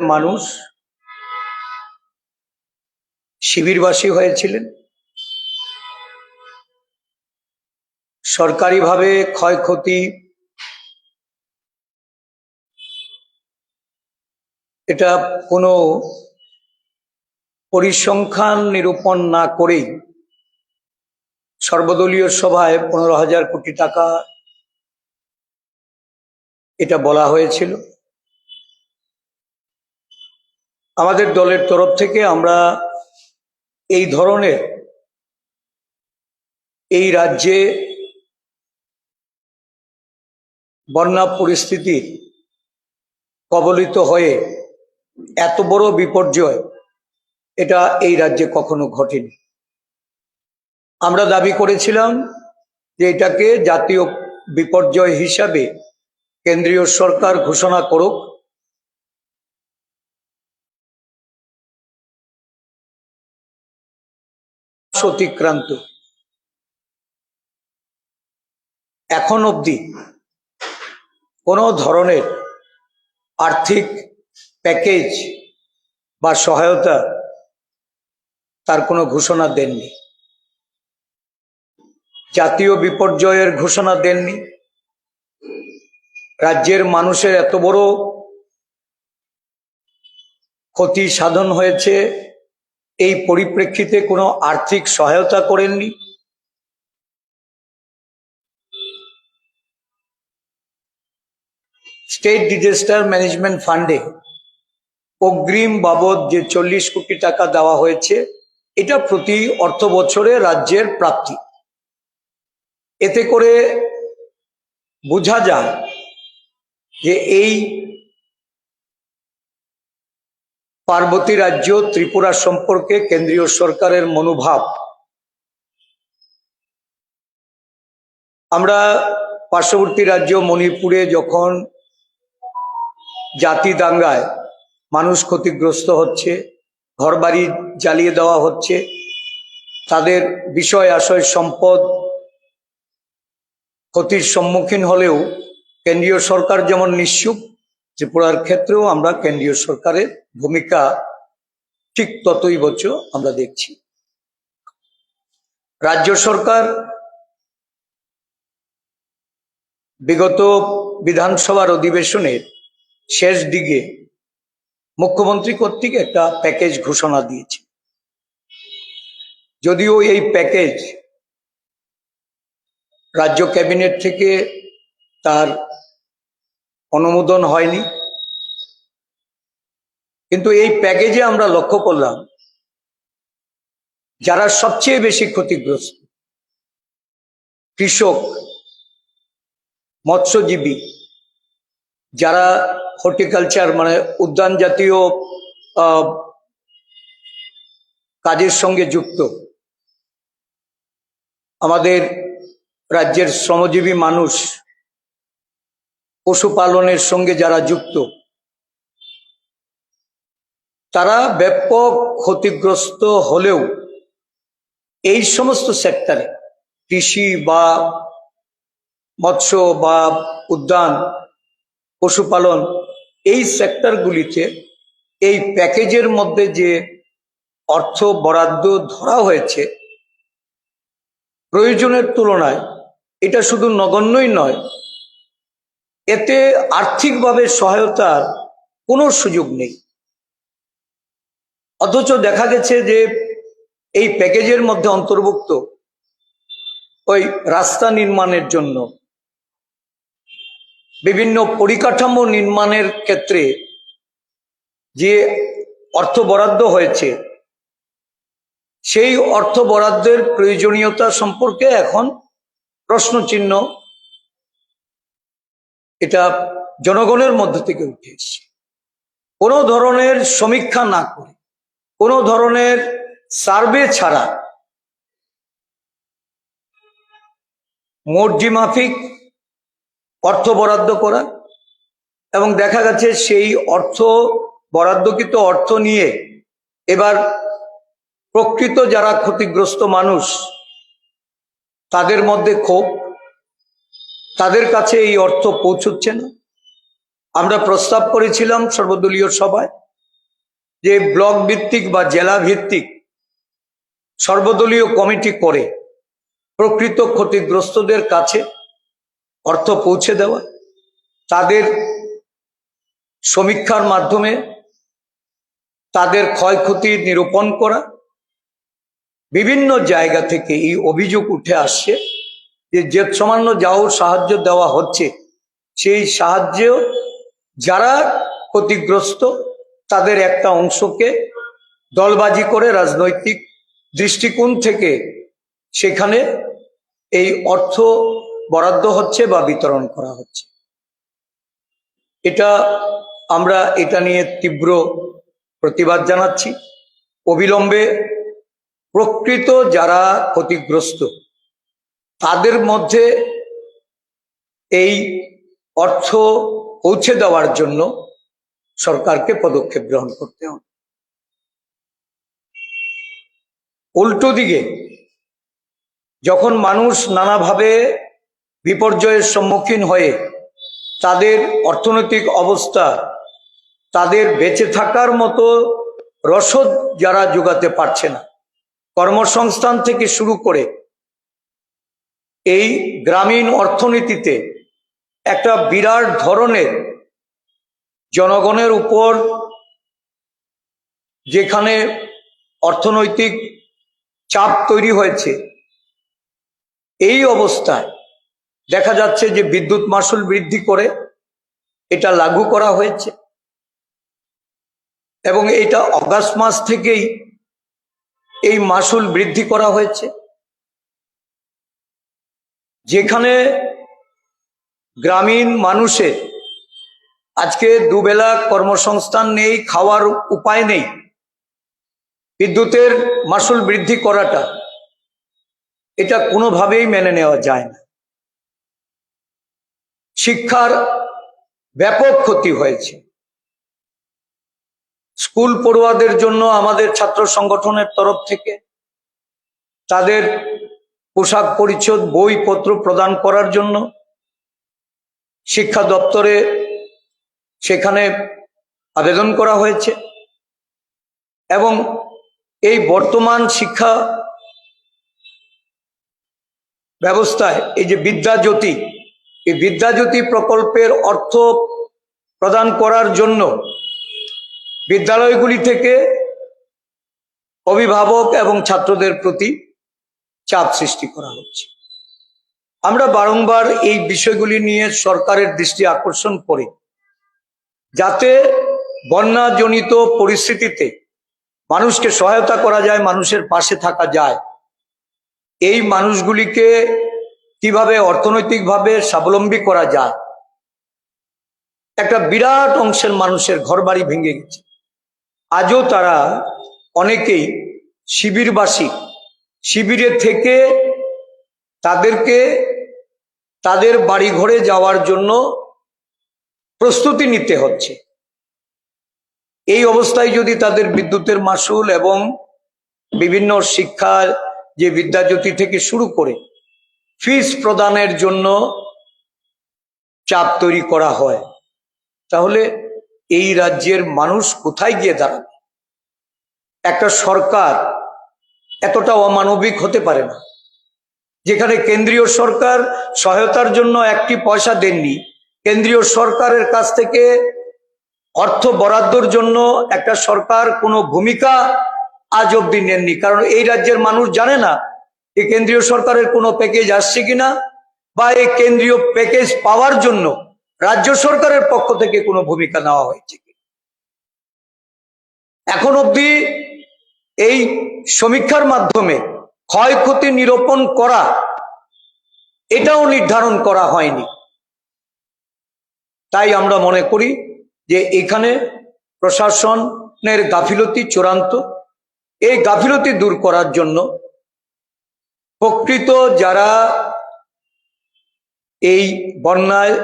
মানুষ শিবিরবাসী হয়েছিলেন। সরকারিভাবে ক্ষয়ক্ষতি এটা কোনো পরিসংখ্যান নিরূপণ না করেই সর্বদলীয় সভায় পনেরো হাজার কোটি টাকা এটা বলা হয়েছিল। আমাদের দলের তরফ থেকে আমরা এই ধরনের এই রাজ্যে বন্যা পরিস্থিতি কবলিত হয়ে এত বড় বিপর্যয়, এটা এই রাজ্যে কখনো ঘটেনি। আমরা দাবি করেছিলাম যে এটাকে জাতীয় বিপর্যয় হিসাবে কেন্দ্রীয় সরকার ঘোষণা করুক অতিক্রান্ত এখন অবধি কোনো ধরনের আর্থিক প্যাকেজ বা সহায়তা তার কোনো ঘোষণা দেননি। জাতীয় বিপর্যয়ের ঘোষণা দেননি। রাজ্যের মানুষের এত বড় ক্ষতি সাধন হয়েছে। এই পরিপ্রেক্ষিতে কোনো আর্থিক সহায়তা করেননি? স্টেট ডিজাস্টার ম্যানেজমেন্ট ফান্ডে অগ্রিম বাবদ যে চল্লিশ কোটি টাকা দেওয়া হয়েছে, এটা প্রতি অর্থ বছরে রাজ্যের প্রাপ্তি। এতে করে বোঝা যায় যে এই পার্বতী রাজ্য ত্রিপুরা সম্পর্কে কেন্দ্রীয় সরকারের মনোভাব। আমরা পার্শ্ববর্তী রাজ্য মণিপুরে যখন জাতি দাঙ্গায় মানুষ ক্ষতিগ্রস্ত হচ্ছে, ঘরবাড়ি জ্বালিয়ে দেওয়া হচ্ছে, তাদের বিষয় আশয় সম্পদ ক্ষতির সম্মুখীন হলেও কেন্দ্রীয় সরকার যেমন নিশ্চুপ ত্রিপুরার ক্ষেত্রেও আমরা কেন্দ্রীয় সরকারের ভূমিকা ঠিক ততই বছর আমরা দেখছি। রাজ্য সরকার বিগত বিধানসভার অধিবেশনের শেষ দিকে মুখ্যমন্ত্রী কর্তৃক একটা প্যাকেজ ঘোষণা দিয়েছে। যদিও এই প্যাকেজ রাজ্য ক্যাবিনেট থেকে তার অনুমোদন হয়নি। কিন্তু এই প্যাকেজে আমরা লক্ষ্য করলাম, যারা সবচেয়ে বেশি ক্ষতিগ্রস্ত, কৃষক, মৎস্যজীবী, যারা হর্টিকালচার মানে উদ্যান জাতীয় কাজের সঙ্গে যুক্ত, আমাদের রাজ্যের শ্রমজীবী মানুষ পশুপালনের সঙ্গে যারা যুক্ত, তারা ব্যাপক ক্ষতিগ্রস্ত হলেও এই সমস্ত সেক্টরে কৃষি বা মৎস্য বা উদ্যান, পশুপালন এই সেক্টরগুলিতে এই প্যাকেজের মধ্যে যে অর্থ বরাদ্দ ধরা হয়েছে, প্রয়োজনের তুলনায় এটা শুধু নগণ্যই নয় এতে আর্থিকভাবে সহায়তার কোনো সুযোগ নেই। অথচ দেখা গেছে যে এই প্যাকেজের মধ্যে অন্তর্ভুক্ত ওই রাস্তা নির্মাণের জন্য বিভিন্ন পরিকাঠামো নির্মাণের ক্ষেত্রে যে অর্থ বরাদ্দ হয়েছে, সেই অর্থ বরাদ্দের প্রয়োজনীয়তা সম্পর্কে এখন প্রশ্নচিহ্ন এটা জনগণের মধ্যে থেকে উঠে এসছে। কোনো ধরনের সমীক্ষা না করে, কোনো ধরনের সার্ভে ছাড়া মর্জি মাফিক অর্থ বরাদ্দ করা এবং দেখা গেছে সেই অর্থ, বরাদ্দকৃত অর্থ নিয়ে এবার প্রকৃত যারা ক্ষতিগ্রস্ত মানুষ, তাদের মধ্যে ক্ষোভ। তাদের কাছে এই অর্থ পৌঁছচ্ছে না। আমরা প্রস্তাব করেছিলাম সর্বদলীয় সভায় যে ব্লক ভিত্তিক বা জেলা ভিত্তিক সর্বদলীয় কমিটি করে প্রকৃত ক্ষতিগ্রস্তদের কাছে অর্থ পৌঁছে দেওয়া, তাদের সমীক্ষার মাধ্যমে তাদের ক্ষয়ক্ষতি নিরূপণ করা, বিভিন্ন জায়গা থেকে এই অভিযোগ উঠে আসছে। যে যে সামান্য যাও সাহায্য দেওয়া হচ্ছে, সেই সাহায্য যারা ক্ষতিগ্রস্ত, তাদের একটা অংশকে দলবাজি করে রাজনৈতিক দৃষ্টিকোণ থেকে সেখানে এই অর্থ বরাদ্দ হচ্ছে বা বিতরণ করা হচ্ছে। এটা আমরা এটা নিয়ে তীব্র প্রতিবাদ জানাচ্ছি। অবিলম্বে প্রকৃত যারা ক্ষতিগ্রস্ত তাদের মধ্যে এই অর্থ পৌঁছে দেওয়ার জন্য সরকারকে পদক্ষেপ গ্রহণ করতে হবে। উল্টো দিকে, যখন মানুষ নানাভাবে বিপর্যয়ের সম্মুখীন হয়ে তাদের অর্থনৈতিক অবস্থা, তাদের বেঁচে থাকার মতো রসদ যারা যোগাতে পারছে না, কর্মসংস্থান থেকে শুরু করে এই গ্রামীণ অর্থনীতিতে একটা বিরাট ধরনের জনগণের উপর যেখানে অর্থনৈতিক চাপ তৈরি হয়েছে, এই অবস্থায় দেখা যাচ্ছে যে বিদ্যুৎ মাসুল বৃদ্ধি করে এটা লাগু করা হয়েছে। এবং এটা অগাস্ট মাস থেকেই এই মাসুল বৃদ্ধি করা হয়েছে। যেখানে গ্রামীণ মানুষের আজকে দুবেলা কর্মসংস্থান নেই, খাওয়ার উপায় নেই, বিদ্যুতের মাসুল বৃদ্ধি করাটা, এটা কোনোভাবেই মেনে নেওয়া যায় না। শিক্ষার ব্যাপক ক্ষতি হয়েছে। স্কুল পড়ুয়াদের জন্য আমাদের ছাত্র সংগঠনের তরফ থেকে তাদের পোশাক পরিচ্ছদ, বইপত্র প্রদান করার জন্য শিক্ষা দপ্তরে সেখানে আবেদন করা হয়েছে এবং এই বর্তমান শিক্ষা ব্যবস্থায় এই যে বিদ্যাজ্যোতি এই বিদ্যাজ্যোতি প্রকল্পের অর্থ প্রদান করার জন্য বিদ্যালয়গুলি থেকে অভিভাবক এবং ছাত্রদের প্রতি চাপ সৃষ্টি করা হচ্ছে। আমরা বারংবার এই বিষয়গুলি নিয়ে সরকারের দৃষ্টি আকর্ষণ করি। যাতে বন্যাজনিত পরিস্থিতিতে মানুষকে সহায়তা করা যায়, মানুষের পাশে থাকা যায়। এই মানুষগুলিকে কীভাবে অর্থনৈতিকভাবে স্বাবলম্বী করা যায়? একটা বিরাট অংশের মানুষের ঘরবাড়ি ভেঙে গেছে। আজও তারা অনেকেই শিবিরবাসী শিবিরে থেকে তাদেরকে তাদের বাড়ি ঘরে যাওয়ার জন্য প্রস্তুতি নিতে হচ্ছে। এই অবস্থায় যদি তাদের বিদ্যুতের মাসুল এবং বিভিন্ন শিক্ষার যে বিদ্যাজ্যোতি থেকে শুরু করে ফিস প্রদানের জন্য চাপ তৈরি করা হয়, তাহলে এই রাজ্যের মানুষ কোথায় গিয়ে দাঁড়াবে? একটা সরকার এতটা অমানবিক হতে পারে না। যেখানে কেন্দ্রীয় সরকার সহায়তার জন্য একটি পয়সা দেননি, কেন্দ্রীয় সরকারের কাছ থেকে অর্থ বরাদ্দর জন্য একটা সরকার কোনো ভূমিকা আজ অব্দি নেননি। কারণ এই রাজ্যের মানুষ জানে না এই কেন্দ্রীয় সরকারের কোনো প্যাকেজ আসছে কিনা বা এই কেন্দ্রীয় প্যাকেজ পাওয়ার জন্য রাজ্য সরকারের পক্ষ থেকে কোনো ভূমিকা নেওয়া হয়েছে এখন অবধি এই সমীক্ষার মাধ্যমে ক্ষয়ক্ষতি নিরূপণ করা, এটাও নির্ধারণ করা হয়নি। তাই আমরা মনে করি যে এখানে প্রশাসনের গাফিলতি চূড়ান্ত। এই গাফিলতি দূর করার জন্য প্রকৃত যারা এই বন্যায়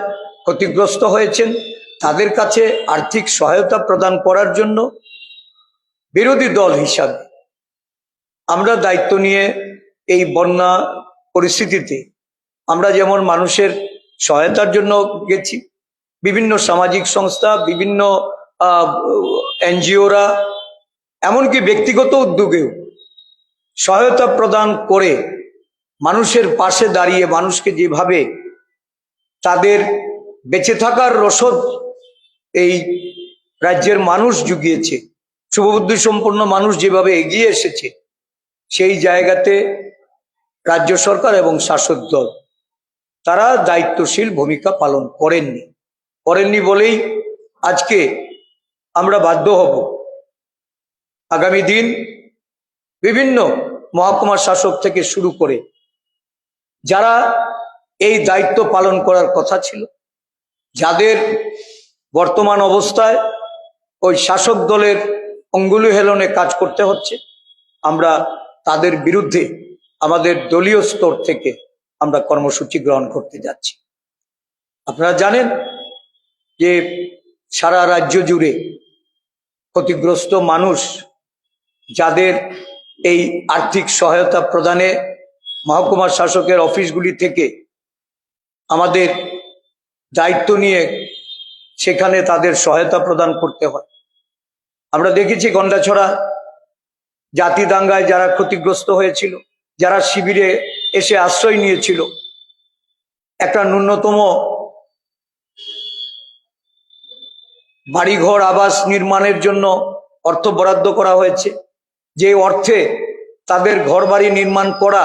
ক্ষতিগ্রস্ত হয়েছেন, তাদের কাছে আর্থিক সহায়তা প্রদান করার জন্য বিরোধী দল হিসাবে আমরা দায়িত্ব নিয়ে এই বন্যা পরিস্থিতিতে আমরা যেমন মানুষের সহায়তার জন্য গেছি, বিভিন্ন সামাজিক সংস্থা, বিভিন্ন এনজিওরা, এমনকি ব্যক্তিগত উদ্যোগেও সহায়তা প্রদান করে মানুষের পাশে দাঁড়িয়ে মানুষকে যেভাবে তাদের বেঁচে থাকার রসদ এই রাজ্যের মানুষ জুগিয়েছে শুভবুদ্ধি সম্পন্ন মানুষ যেভাবে এগিয়ে এসেছে, সেই জায়গাতে রাজ্য সরকার এবং শাসক দল, তারা দায়িত্বশীল ভূমিকা পালন করেননি। করেননি বলেই আজকে আমরা বাধ্য হব। আগামী দিন বিভিন্ন মহকুমা শাসক থেকে শুরু করে যারা এই দায়িত্ব পালন করার কথা ছিল, যাদের বর্তমান অবস্থায় ওই শাসক দলের অঙ্গুলি হেলনে কাজ করতে হচ্ছে। আমরা তাদের বিরুদ্ধে আমাদের দলীয় স্তর থেকে আমরা কর্মসূচি গ্রহণ করতে যাচ্ছি। আপনারা জানেন যে সারা রাজ্য জুড়ে ক্ষতিগ্রস্ত মানুষ যাদের এই আর্থিক সহায়তা প্রদানে মহকুমা শাসকের অফিসগুলি থেকে আমাদের দায়িত্ব নিয়ে সেখানে তাদের সহায়তা প্রদান করতে হয়। আমরা দেখেছি গন্ডাছড়া জাতি দাঙ্গায় যারা ক্ষতিগ্রস্ত হয়েছিল, যারা শিবিরে এসে আশ্রয় নিয়েছিল। একটা ন্যূনতম বাড়িঘর, আবাস নির্মাণের জন্য অর্থ বরাদ্দ করা হয়েছে। যে অর্থে তাদের ঘর বাড়ি নির্মাণ করা,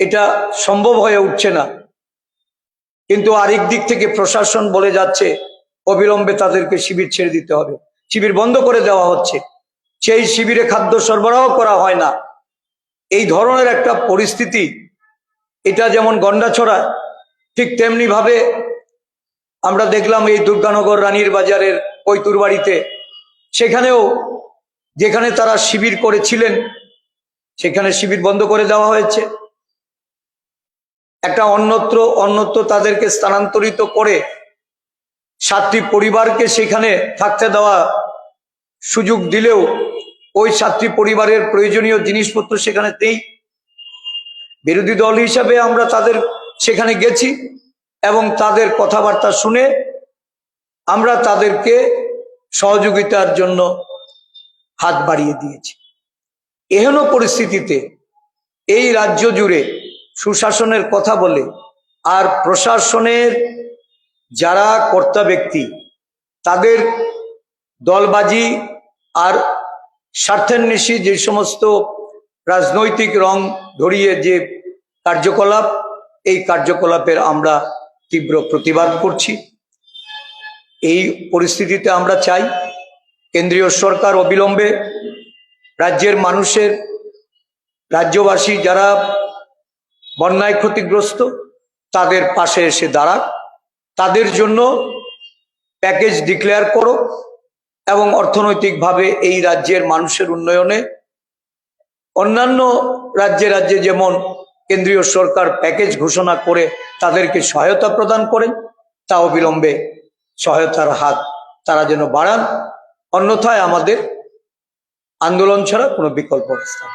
এটা সম্ভব হয়ে উঠছে না। কিন্তু আরেক দিক থেকে প্রশাসন বলে যাচ্ছে, অবিলম্বে তাদেরকে শিবির ছেড়ে দিতে হবে। শিবির বন্ধ করে দেওয়া হচ্ছে। সেই শিবিরে খাদ্য সরবরাহ করা হয় না। এই ধরনের একটা পরিস্থিতি, এটা যেমন গন্ডাছড়া, ঠিক তেমনি ভাবে আমরা দেখলাম এই দুর্গানগর রানীর বাজারের কৈতুর বাড়িতে। সেখানেও যেখানে তারা শিবির করেছিলেন, সেখানে শিবির বন্ধ করে দেওয়া হয়েছে। একটা অন্যত্র অন্যত্র তাদেরকে স্থানান্তরিত করে সাতটি পরিবারকে সেখানে থাকতে দেওয়া সুযোগ দিলেও ওই সাতটি পরিবারের প্রয়োজনীয় জিনিসপত্র সেখানে নেই। বিরোধী দল হিসাবে আমরা তাদের সেখানে গেছি এবং তাদের কথাবার্তা শুনে আমরা তাদেরকে সহযোগিতার জন্য হাত বাড়িয়ে দিয়েছি। এহেন পরিস্থিতিতে এই রাজ্য জুড়ে সুশাসনের কথা বলে আর প্রশাসনের যারা কর্তা ব্যক্তি, তাদের দলবাজি আর স্বার্থান্বেষী যে সমস্ত রাজনৈতিক রং ধরিয়ে যে কার্যকলাপ, এই কার্যকলাপের আমরা তীব্র প্রতিবাদ করছি। এই পরিস্থিতিতে আমরা চাই কেন্দ্রীয় সরকার অবিলম্বে রাজ্যের মানুষের, রাজ্যবাসী যারা বন্যায় ক্ষতিগ্রস্ত, তাদের পাশে এসে দাঁড়াক। তাদের জন্য প্যাকেজ ডিক্লেয়ার করো। এবং অর্থনৈতিকভাবে এই রাজ্যের মানুষের উন্নয়নে অন্যান্য রাজ্যে রাজ্যে যেমন কেন্দ্রীয় সরকার প্যাকেজ ঘোষণা করে তাদেরকে সহায়তা প্রদান করেন তা অবিলম্বে সহায়তার হাত তারা যেন বাড়ান অন্যথায় আমাদের আন্দোলন ছাড়া কোনো বিকল্প রাস্তা।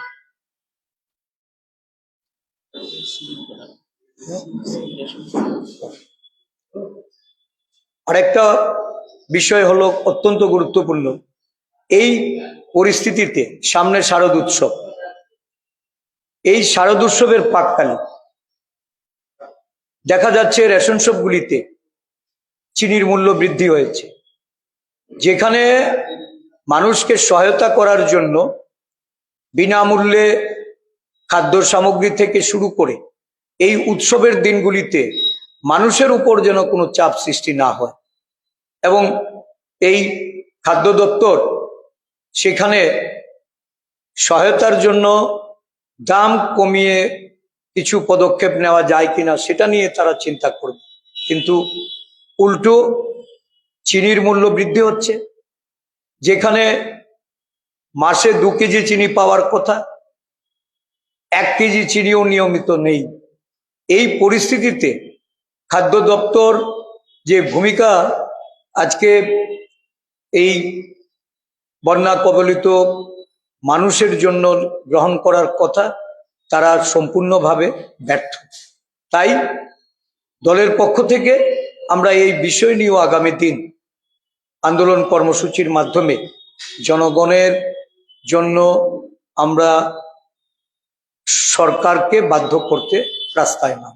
আরেকটা বিষয় হলো অত্যন্ত গুরুত্বপূর্ণ। এই পরিস্থিতিতে সামনে শারদ উৎসব, এই শারদ উৎসবের পাককালে দেখা যাচ্ছে রেশন শপগুলিতে চিনির মূল্য বৃদ্ধি হয়েছে। যেখানে মানুষকে সহায়তা করার জন্য বিনামূল্যে খাদ্য সামগ্রী থেকে শুরু করে এই উৎসবের দিনগুলিতে মানুষের উপর যেন কোনো চাপ সৃষ্টি না হয়। এবং এই খাদ্য দপ্তর সেখানে সহায়তার জন্য দাম কমিয়ে কিছু পদক্ষেপ নেওয়া যায় কিনা সেটা নিয়ে তারা চিন্তা করবে। কিন্তু উল্টো চিনির মূল্য বৃদ্ধি হচ্ছে। যেখানে মাসে দু কেজি চিনি পাওয়ার কথা, এক কেজি চিনিও নিয়মিত নেই। এই পরিস্থিতিতে খাদ্য দপ্তর যে ভূমিকা আজকে এই বন্যা কবলিত মানুষের জন্য গ্রহণ করার কথা তারা সম্পূর্ণভাবে ব্যর্থ। তাই দলের পক্ষ থেকে আমরা এই বিষয় নিয়েও আগামী দিন আন্দোলন কর্মসূচির মাধ্যমে জনগণের জন্য আমরা সরকারকে বাধ্য করতে রাস্তায় নাম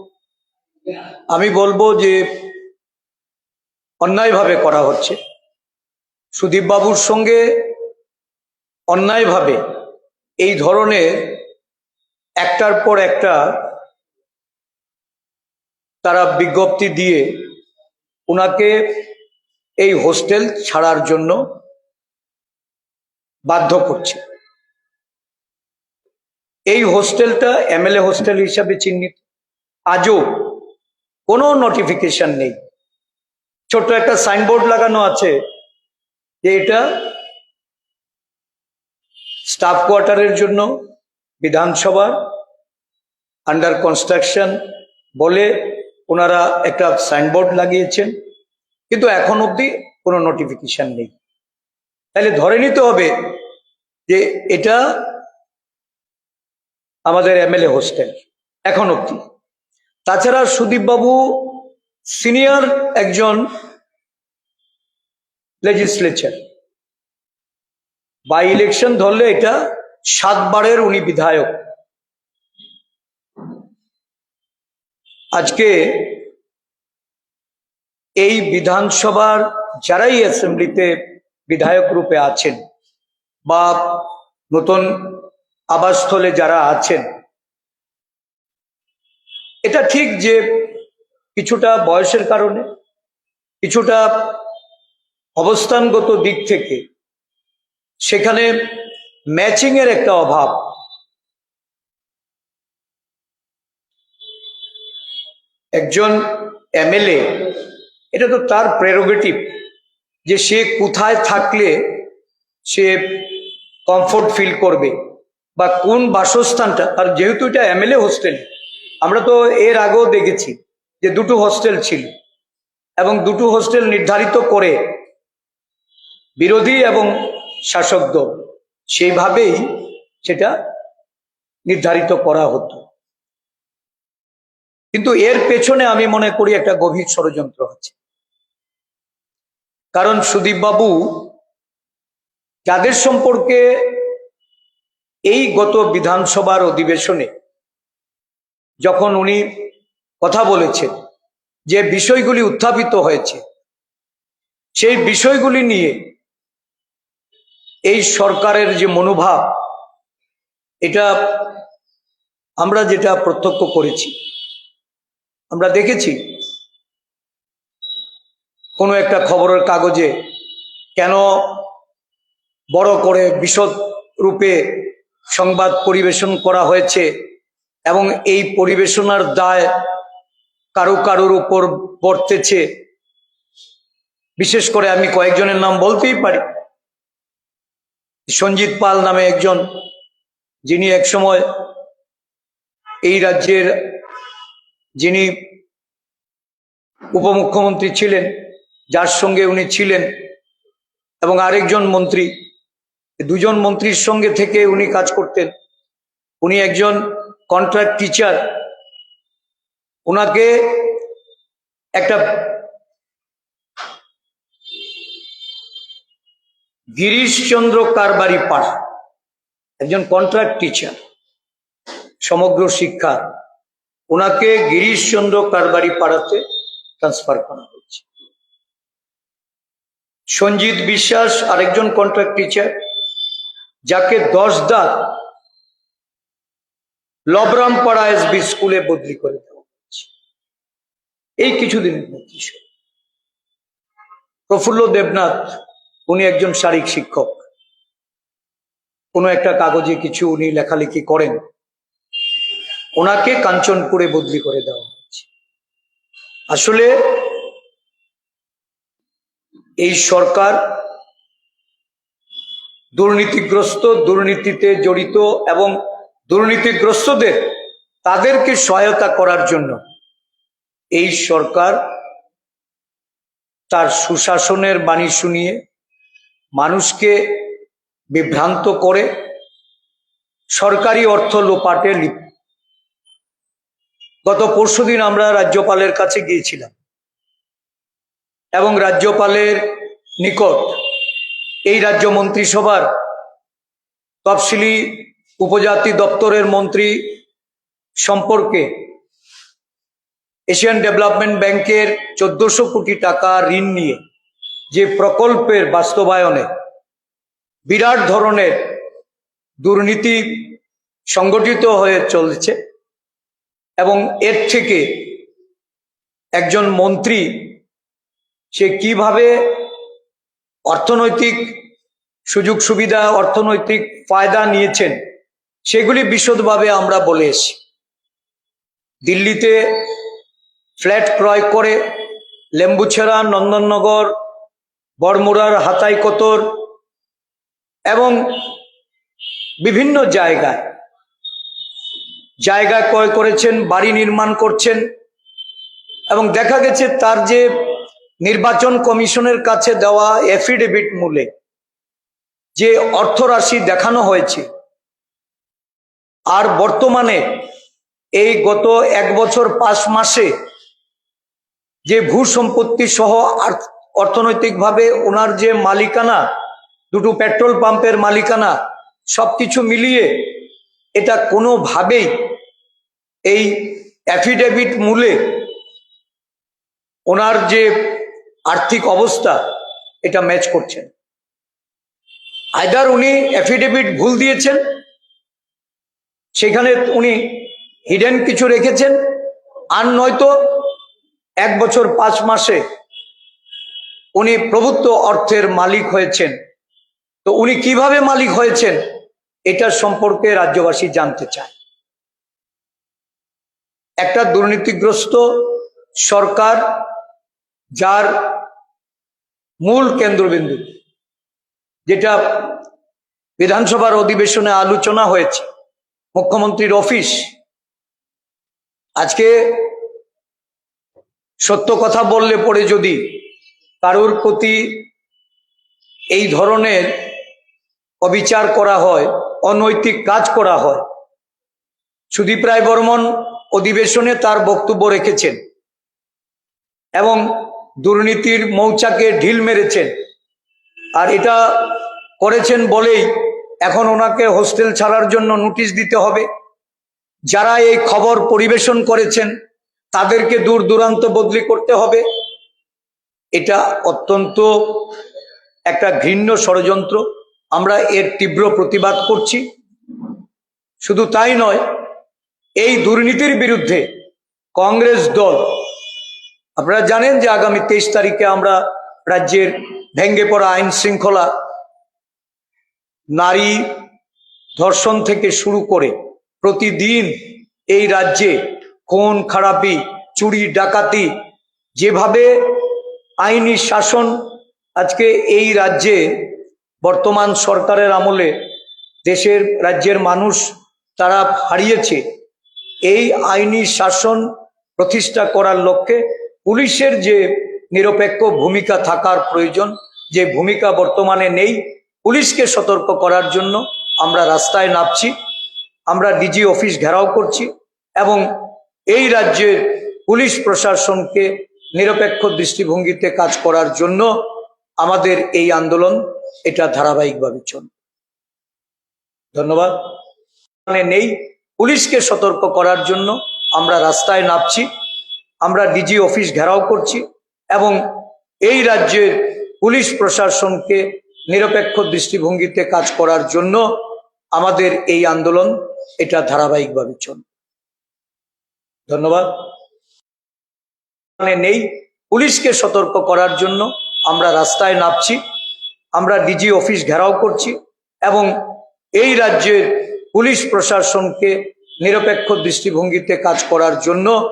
আমি বলব যে অন্যায়ভাবে করা হচ্ছে। সুদীপ বাবুর সঙ্গে অন্যায়ভাবে এই ধরনের একটার পর একটা তারা বিজ্ঞপ্তি দিয়ে ওনাকে এই হোস্টেল ছাড়ার জন্য বাধ্য করছে। এই হোস্টেলটা এমএলএ হোস্টেল হিসাবে চিহ্নিত। আজও কোনো নোটিফিকেশন নেই। ছোট্ট একটা সাইনবোর্ড লাগানো আছে যে এটা স্টাফ কোয়ার্টারের জন্য বিধানসভার আন্ডার কনস্ট্রাকশন বলে ওনারা একটা সাইনবোর্ড লাগিয়েছেন, কিন্তু এখন অবধি কোনো নোটিফিকেশন নেই। তাহলে ধরে নিতে হবে যে এটা আমাদের এমএলএ হোস্টেল এখন অবধি। তাছাড়া সুদীপবাবু সিনিয়র একজন লেজিসলেচার বাই ইলেকশন ধরলে এটা সাতবারের উনি বিধায়ক। আজকে এই বিধানসভার যারাই অ্যাসেম্বলিতে বিধায়ক রূপে আছেন বা নতুন আবাসস্থলে যারা আছেন এটা ঠিক যে কিছুটা বয়সের কারণে, কিছুটা অবস্থানগত দিক থেকে সেখানে ম্যাচিং এর একটা অভাব। একজন এমএলএ, এটা তো তার প্রেরোগেটিভ যে সে কোথায় থাকলে সে কমফোর্ট ফিল করবে বা কোন বাসস্থানটা, আর যেহেতু এটা এমএলএ হোস্টেল আমরা তো এর আগেও দেখেছি যে দুটো হোস্টেল ছিল এবং দুটো হোস্টেল নির্ধারিত করে বিরোধী এবং শাসক দল সেইভাবেই সেটা নির্ধারিত করা হতো। কিন্তু এর পেছনে আমি মনে করি একটা গভীর ষড়যন্ত্র আছে। কারণ সুদীপ বাবু যাদের সম্পর্কে এই গত বিধানসভার অধিবেশনে যখন উনি কথা বলেছেন যে বিষয়গুলি উত্থাপিত হয়েছে, সেই বিষয়গুলি নিয়ে এই সরকারের যে মনোভাব, এটা আমরা যেটা প্রত্যক্ষ করেছি। আমরা দেখেছি, কোনো একটা খবরের কাগজে কেন বড় করে বিশদ রূপে সংবাদ পরিবেশন করা হয়েছে এবং এই পরিবেশনার দায় কারও কারোর উপর বর্তেছে। বিশেষ করে আমি কয়েকজনের নাম বলতেই পারি। সঞ্জিত পাল নামে একজন, যিনি একসময় এই রাজ্যের যিনি উপমুখ্যমন্ত্রী ছিলেন, যার সঙ্গে উনি ছিলেন এবং আরেকজন মন্ত্রী, দুজন মন্ত্রীর সঙ্গে থেকে উনি কাজ করতেন। উনি একজন কন্ট্রাক্ট টিচার ওনাকে একটা গিরিশচন্দ্র কারবারি পাড়া একজন কন্ট্রাক্ট টিচার সমগ্র শিক্ষা, ওনাকে গিরিশচন্দ্র কারবারি পাড়াতে ট্রান্সফার করা হয়েছে। সঞ্জিত বিশ্বাস আরেকজন কন্ট্রাক্ট টিচার যাকে দশ দাঁত লবরামপাড়া এসবি স্কুলে বদলি করে দেওয়া হয়েছে। এই কিছুদিনের মধ্যে প্রফুল্ল দেবনাথ, উনি একজন শারীরিক শিক্ষক। কোনো একটা কাগজে কিছু উনি লেখালেখি করেন। ওনাকে কাঞ্চনপুরে বদলি করে দেওয়া হয়েছে। আসলে এই সরকার দুর্নীতিগ্রস্ত, দুর্নীতিতে জড়িত এবং দুর্নীতিগ্রস্তদের তাদেরকে সহায়তা করার জন্য এই সরকার তার সুশাসনের বাণী শুনিয়ে মানুষকে বিভ্রান্ত করে সরকারি অর্থ লোপাটে লিপ্ত। গত পরশুদিন আমরা রাজ্যপালের কাছে গিয়েছিলাম এবং রাজ্যপালের নিকট এই রাজ্য মন্ত্রিসভার তফসিলি উপজাতি দপ্তরের মন্ত্রী সম্পর্কে এশিয়ান ডেভেলপমেন্ট ব্যাংকের চোদ্দশো কোটি টাকা ঋণ নিয়ে যে প্রকল্পের বাস্তবায়নে বিরাট ধরনের দুর্নীতি সংগঠিত হয়ে চলছে এবং এর থেকে একজন মন্ত্রী সে কীভাবে অর্থনৈতিক সুযোগ সুবিধা অর্থনৈতিক ফায়দা নিয়েছেন সেগুলি বিশদভাবে আমরা বলে এসেছি। দিল্লিতে ফ্ল্যাট ক্রয় করে লেম্বুছেড়া, নন্দননগর, বড়মুড়ার হাতাইকতর এবং বিভিন্ন জায়গায় জায়গা ক্রয় করেছেন, বাড়ি নির্মাণ করছেন এবং দেখা গেছে তার যে নির্বাচন কমিশনের কাছে দেওয়া এফিডেভিট মূলে যে অর্থরাশি দেখানো হয়েছে আর বর্তমানে এই গত এক বছর পাঁচ মাসে যে ভূ সম্পত্তি সহ অর্থনৈতিকভাবে ওনার যে মালিকানা, দুটো পেট্রোল পাম্পের মালিকানা সব কিছু মিলিয়ে এটা কোনোভাবেই এই অ্যাফিডেভিট মূলে ওনার যে আর্থিক অবস্থা, এটা ম্যাচ করছেন। আইদার উনি অ্যাফিডেভিট ভুল দিয়েছেন সেখানে উনি হিডেন কিছু রেখেছেন, আর নয়তো এক বছর পাঁচ মাসে উনি প্রভুত্ব অর্থের মালিক হয়েছেন। তো উনি কীভাবে মালিক হয়েছেন, এটা সম্পর্কে রাজ্যবাসী জানতে চায়। একটা দুর্নীতিগ্রস্ত সরকার যার মূল কেন্দ্রবিন্দু, যেটা বিধানসভার অধিবেশনে আলোচনা হয়েছে মুখ্যমন্ত্রীর অফিস। আজকে সত্য কথা বললে পরে যদি কারোর প্রতি এই ধরনের অবিচার করা হয়, অনৈতিক কাজ করা হয়, সুদীপ রায় বর্মন অধিবেশনে তার বক্তব্য রেখেছেন এবং দুর্নীতির মৌচাকে ঢিল মেরেছেন। আর এটা করেছেন বলেই এখন ওনাকে হোস্টেল ছাড়ার জন্য নোটিশ দিতে হবে। যারা এই খবর পরিবেশন করেছেন, তাদেরকে দূর দূরান্ত বদলি করতে হবে। এটা অত্যন্ত একটা ঘৃণ্য ষড়যন্ত্র। আমরা এর তীব্র প্রতিবাদ করছি। শুধু তাই নয়, এই দুর্নীতির বিরুদ্ধে কংগ্রেস দল, আপনারা জানেন যে আগামী তেইশ তারিখে আমরা রাজ্যের ভেঙ্গে পড়া আইন শৃঙ্খলা নারী ধর্ষণ থেকে শুরু করে প্রতিদিন এই রাজ্যে খুন, খারাপি, চুরি, ডাকাতি যেভাবে আইনি শাসন আজকে এই রাজ্যে বর্তমান সরকারের আমলে দেশের রাজ্যের মানুষ তারা হারিয়েছে, এই আইনি শাসন প্রতিষ্ঠা করার লক্ষ্যে পুলিশের যে নিরপেক্ষ ভূমিকা থাকার প্রয়োজন, যে ভূমিকা বর্তমানে নেই পুলিশকে সতর্ক করার জন্য আমরা রাস্তায় নামছি, আমরা ডিজি অফিস ঘেরাও করছি এবং এই রাজ্যের পুলিশ প্রশাসনকে নিরপেক্ষ দৃষ্টিভঙ্গিতে কাজ করার জন্য আমাদের এই আন্দোলন এটা ধারাবাহিকভাবে চলবে। ধন্যবাদ। মানে নেই। পুলিশকে সতর্ক করার জন্য আমরা রাস্তায় নামছি, আমরা ডিজি অফিস ঘেরাও করছি এবং এই রাজ্যের পুলিশ প্রশাসনকে নিরপেক্ষ দৃষ্টিভঙ্গিতে কাজ করার জন্য আমাদের এই আন্দোলন এটা ধারাবাহিকভাবে চলবে। ধন্যবাদ। মানে নেই। পুলিশকে সতর্ক করার জন্য আমরা রাস্তায় নামছি। আমরা ডিজি অফিস ঘেরাও করছি এবং এই রাজ্যের পুলিশ প্রশাসনকে নিরপেক্ষ দৃষ্টিভঙ্গিতে কাজ করার জন্য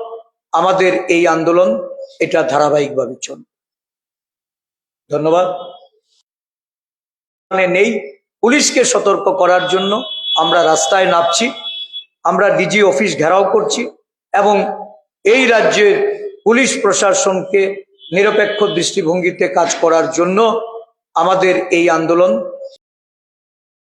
আমাদের এই আন্দোলন এটা ধারাবাহিকভাবে চলবে। ধন্যবাদ। নেই। পুলিশকে সতর্ক করার জন্য আমরা রাস্তায় নামছি, আমরা ডিজি অফিস ঘেরাও করছি এবং এই রাজ্যের পুলিশ প্রশাসনকে নিরপেক্ষ দৃষ্টিভঙ্গিতে কাজ করার জন্য আমাদের এই আন্দোলন